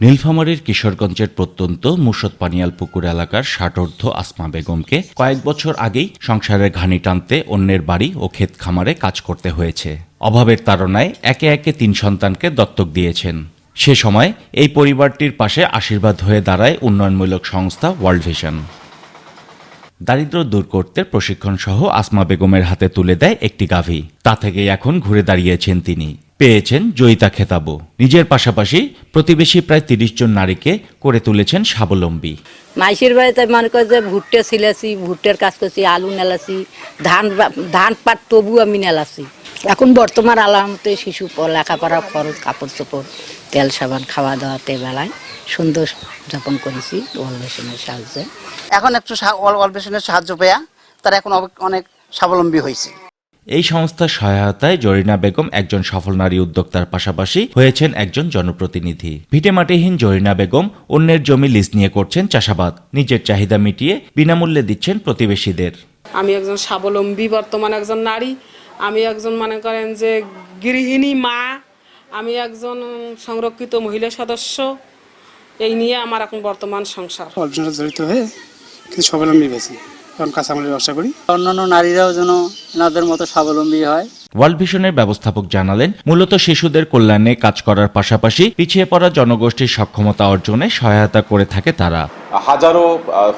নীলফামারীর কিশোরগঞ্জের প্রত্যন্ত মুর্শদ পানিয়াল পুকুর এলাকার ষাটোর্ধ আসমা বেগমকে কয়েক বছর আগেই সংসারের ঘানি টানতে অন্যের বাড়ি ও ক্ষেত খামারে কাজ করতে হয়েছে। অভাবের তাড়নায় একে একে তিন সন্তানকে দত্তক দিয়েছেন। সে সময় এই পরিবারটির পাশে আশীর্বাদ হয়ে দাঁড়ায় উন্নয়নমূলক সংস্থা ওয়ার্ল্ড ভিশন। দারিদ্র দূর করতে প্রশিক্ষণ সহ আসমা বেগমের হাতে তুলে দেয় একটি গাভী। তা থেকেই এখন ঘুরে দাঁড়িয়েছেন তিনি। পেয়েছেন জয়িতা খেতাবও নিজের পাশাপাশি প্রতিবেশী প্রায় তিরিশ জন নারীকে করে তুলেছেন স্বাবলম্বী। মাইসের বাড়িতে মনে করে যে ভুট্টে ছিলেছি ভুট্টের কাজ করছি আলু নেলাছি ধান ধান পাট তবু আমি নেলাছি এখন বর্তমান আলামতে শিশু লেখাপড়া খরচ কাপড় চোপড় তেল সাবান খাওয়া দাওয়াতে বেলায় সুন্দর যাপন করেছি ওয়ালভেশনের সাহায্যে। এখন একটু অল্পেশনের সাহায্য পেয়া তারা এখন অনেক- অনেক স্বাবলম্বী হয়েছে। এই সংস্থার সহায়তায় জরিনা বেগম একজন সফল নারী উদ্যোক্তার পাশাপাশি হয়েছেন একজন জনপ্রতিনিধি। ভিটেমাটিহীন জরিনা বেগম অন্যের জমি লিজ নিয়ে করছেন চাষাবাদ। নিজের চাহিদা মিটিয়ে বিনামূল্যে দিচ্ছেন প্রতিবেশীদের। আমি একজন স্বাবলম্বী বর্তমান একজন নারী। আমি একজন মনে করেন যে গৃহিণী মা। আমি একজন সংরক্ষিত মহিলা সদস্য। এই নিয়ে আমার এখন বর্তমান সংসার। জড়িত হয়ে কিছু স্বাবলম্বী বেশি কারণ কাঁচামালের ব্যবসা করি। অন্যান্য নারীরাও যেন এনাদের মতো স্বাবলম্বী হয়। ওয়ার্ল্ড ভিশনের ব্যবস্থাপক জানালেন মূলত শিশুদের কল্যাণে কাজ করার পাশাপাশি পিছিয়ে পড়া জনগোষ্ঠীর সক্ষমতা অর্জনে সহায়তা করে থাকে তারা। হাজারো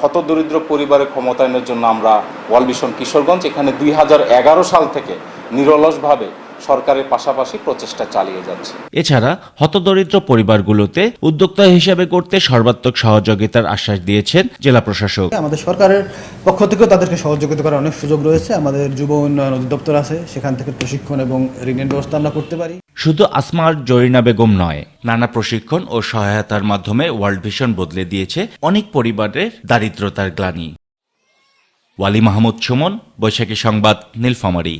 হতদরিদ্র পরিবারের ক্ষমতায়নের জন্য আমরা ওয়ার্ল্ড ভিশন কিশোরগঞ্জ এখানে দুই হাজার এগারো সাল থেকে নিরলসভাবে সরকারের পাশাপাশি প্রচেষ্টা চালিয়ে যাচ্ছে। এছাড়া হতদরিদ্র পরিবারগুলোতে উদ্যোক্তা হিসেবে করতে সর্বাত্মক সহযোগিতার আশ্বাস দিয়েছেন জেলা প্রশাসক। আমাদের সরকারের পক্ষ থেকেও তাদেরকে সহযোগিতা করার অনেক সুযোগ রয়েছে। আমাদের যুব উন্নয়ন অধিদপ্তর আছে সেখান থেকে প্রশিক্ষণ এবং ঋণের ব্যবস্থা আমরা করতে পারি। শুধু আসমার জরিনা বেগম নয় নানা প্রশিক্ষণ ও সহায়তার মাধ্যমে ওয়ার্ল্ড ভিশন বদলে দিয়েছে অনেক পরিবারের দারিদ্রতার গ্লানি। ওয়ালি মাহমুদ সুমন বৈশাখী সংবাদ নীলফামারী।